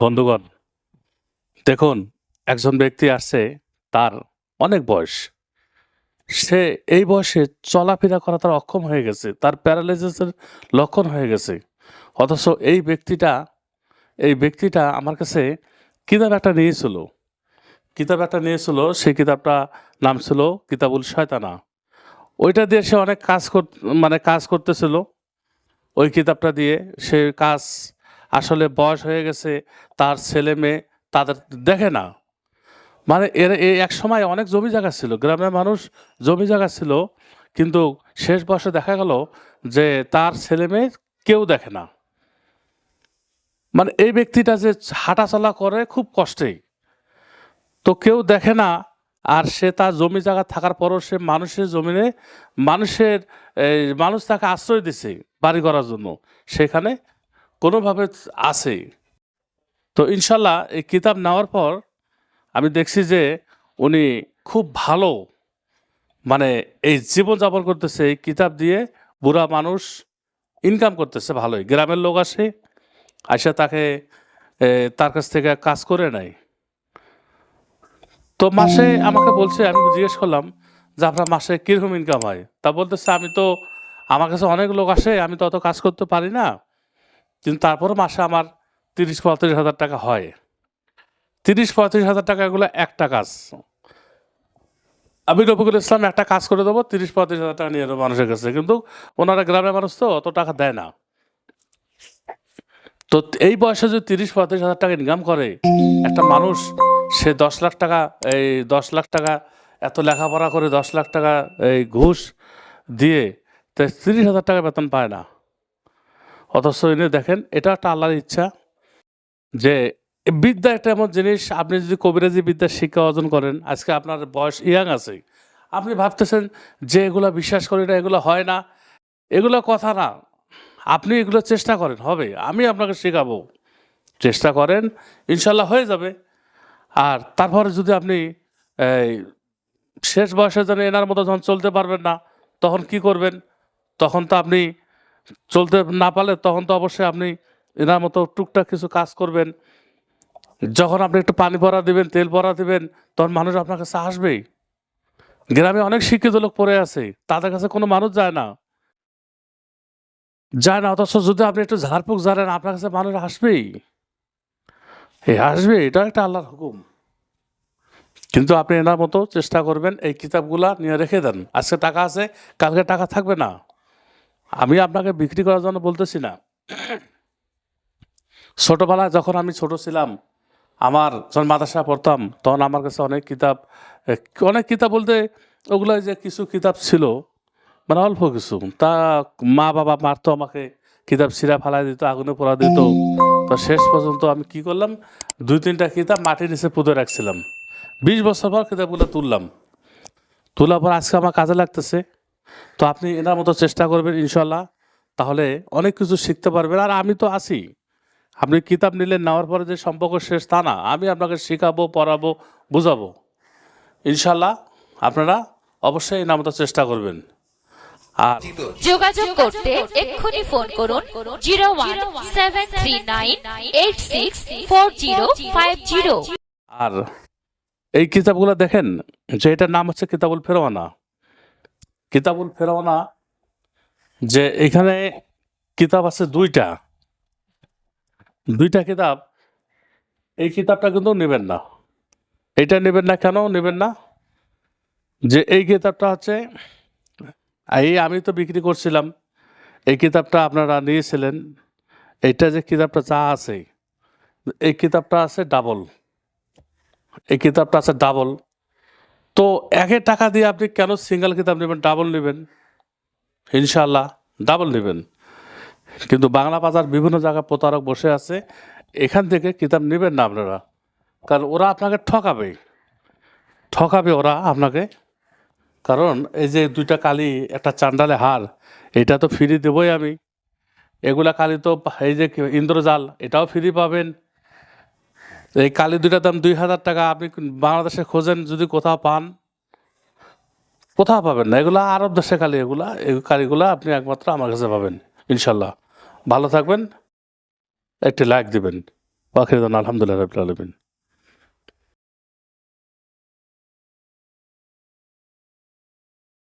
বন্ধুগণ, দেখুন, একজন ব্যক্তি আসছে, তার অনেক বয়স। সে এই বয়সে চলাফেরা করা তার অক্ষম হয়ে গেছে, তার প্যারালাইসিসের লক্ষণ হয়ে গেছে। অথচ এই ব্যক্তিটা এই ব্যক্তিটা আমার কাছে কিতাব একটা নিয়েছিল। কিতাব একটা নিয়েছিল, সেই কিতাবটা নাম ছিল কিতাবুল শয়তানা। ওইটা দিয়ে সে অনেক কাজ কর মানে কাজ করতেছিল। ওই কিতাবটা দিয়ে সে কাজ আসলে বয়স হয়ে গেছে, তার ছেলে মেয়ে তাদের দেখে না। মানে এর এই এক সময় অনেক জমি জায়গা ছিল, গ্রামের মানুষ জমি জায়গা ছিল, কিন্তু শেষ বয়সে দেখা গেল যে তার ছেলে মেয়ে কেউ দেখে না। মানে এই ব্যক্তিটা যে হাঁটাচলা করে খুব কষ্টেই। তো কেউ দেখে না, আর সে তার জমি জায়গা থাকার পরও সে মানুষের জমিনে মানুষের মানুষ তাকে আশ্রয় দিছে বাড়ি করার জন্য। সেখানে কোনোভাবে আছে। তো ইনশাল্লাহ এই কিতাব নেওয়ার পর আমি দেখছি যে উনি খুব ভালো মানে এই জীবনযাপন করতেছে, এই কিতাব দিয়ে বুড়া মানুষ ইনকাম করতেছে ভালোই। গ্রামের লোক আসে আসে তাকে তার কাছ থেকে কাজ করে নেয়। তো মাসে আমাকে বলছে, আমি জিজ্ঞেস করলাম যে আপনার মাসে কীরকম ইনকাম হয়? তা বলতেছে, আমি তো, আমার কাছে অনেক লোক আসে, আমি তো অত কাজ করতে পারি না। কিন্তু তারপরে মাসে আমার তিরিশ পঁয়ত্রিশ হাজার টাকা হয়। তিরিশ পঁয়ত্রিশ হাজার টাকা এগুলো একটা কাজ। আমি রফিকুল ইসলাম একটা কাজ করে দেবো, তিরিশ পঁয়ত্রিশ হাজার টাকা নিয়ে নেব মানুষের কাছে। কিন্তু ওনারা গ্রামের মানুষ তো, অত টাকা দেয় না। তো এই বয়সে যদি তিরিশ পঁয়ত্রিশ হাজার টাকা ইনকাম করে, একটা মানুষ, সে দশ লাখ টাকা, এই দশ লাখ টাকা, এত লেখাপড়া করে দশ লাখ টাকা, এই ঘুষ দিয়ে, তো তিরিশ হাজার টাকা বেতন পায় না। অথচ এনে দেখেন, এটা একটা আল্লাহর ইচ্ছা যে বিদ্যা একটা এমন জিনিস, আপনি যদি কবিরাজি বিদ্যা শিক্ষা অর্জন করেন, আজকে আপনার বয়স ইয়াং আছে, আপনি ভাবতেছেন যে এগুলো বিশ্বাস করি না, এগুলো হয় না, এগুলো কথা না। আপনি এগুলো চেষ্টা করেন, হবে, আমি আপনাকে শেখাবো। চেষ্টা করেন, ইনশাল্লাহ হয়ে যাবে। আর তারপরে যদি আপনি শেষ বয়সে যেন এনার মতো যখন চলতে পারবেন না, তখন কি করবেন? তখন তো আপনি চলতে না পারলে তখন তো অবশ্যই আপনি এনার মতো টুকটাক কিছু কাজ করবেন। যখন আপনি একটু পানি ভরা দিবেন, তেল ভরা দিবেন, তখন মানুষ আপনার কাছে আসবেই। গ্রামে অনেক শিক্ষিত লোক পড়ে আছে, তাদের কাছে কোনো মানুষ যায় না। যায় না, অথচ যদি আপনি একটু ঝাড়ফুঁক ঝাড়েন, আপনার কাছে মানুষ আসবেই। এই আসবে এটা একটা আল্লাহর হুকুম। কিন্তু আপনি এনার মতো চেষ্টা করবেন, এই কিতাবগুলা নিয়ে রেখে দেন। আজকে টাকা আছে, কালকে টাকা থাকবে না। আমি আপনাকে বিক্রি করার জন্য বলতেছি না। ছোটোবেলায় যখন আমি ছোট ছিলাম, আমার যখন মাদ্রাসা পড়তাম, তখন আমার কাছে অনেক কিতাব অনেক কিতাব বলতে ওগুলো যে কিছু কিতাব ছিল মানে অল্প কিছু। তা মা বাবা মারতো আমাকে, কিতাব ছিঁড়া ফালাই দিত, আগুনে পোড়া দিত। তো শেষ পর্যন্ত আমি কি করলাম, দুই তিনটা কিতাব মাটির নিচে পুঁতে রাখছিলাম। বিশ বছর পর কিতাবগুলো তুললাম। তোলার পর আজকে আমার কাজে লাগতেছে। তো আপনি এনার মতো চেষ্টা করবেন ইনশাল্লাহ তাহলে অনেক কিছু শিখতে পারবেন। আর আমি তো আছি। আপনি কিতাব নিলেন নেওয়ার পরে যে সম্পর্ক শেষ তা না। আমি আপনাকে শেখাবো পড়াবো বুঝাবো। ইনশাল্লাহ আপনারা অবশ্যই এনার মতো চেষ্টা করবেন। আর যোগাযোগ করতে এক্ষুনি ফোন করুন zero one seven three nine eight six four zero five zero. আর এই কিতাবগুলো দেখেন যে এটার নাম হচ্ছে কিতাবুল ফেরওয়ানা কিতাবুল ফেরওয়ানা যে এখানে কিতাব আছে দুইটা। দুইটা কিতাব, এই কিতাবটা কিন্তু নেবেন না। এটা নেবেন না কেন? নেবেন না যে এই কিতাবটা হচ্ছে, এই আমি তো বিক্রি করছিলাম, এই কিতাবটা আপনারা নিয়েছিলেন, এইটা যে কিতাবটা যা আছে, এই কিতাবটা আছে ডাবল এই কিতাবটা আছে ডাবল তো একের টাকা দিয়ে আপনি কেন সিঙ্গেল কিতাব নেবেন? ডাবল নেবেন? ইনশাল্লাহ ডাবল নেবেন। কিন্তু বাংলা বাজার বিভিন্ন জায়গায় প্রতারক বসে আছে, এখান থেকে কিতাব নেবেন না আপনারা। কারণ ওরা আপনাকে ঠকাবে। ঠকাবে ওরা আপনাকে। কারণ এই যে দুইটা কালি, একটা চান্ডালে হার, এটা তো ফ্রি দেবই আমি। এগুলা কালি তো এই যে ইন্দ্রজাল, এটাও ফ্রি পাবেন। এই কালি দুইটার দাম দুই হাজার টাকা, আপনি বাংলাদেশে খোঁজেন, যদি কোথাও পান, কোথাও পাবেন না। এগুলো আরব দেশে কালি এগুলা, এই কালিগুলো আপনি একমাত্র আমার কাছে পাবেন ইনশাল্লাহ ভালো থাকবেন, একটি লাইক দিবেন। বাকি আলহামদুলিল্লাহ রবিল আলমিন।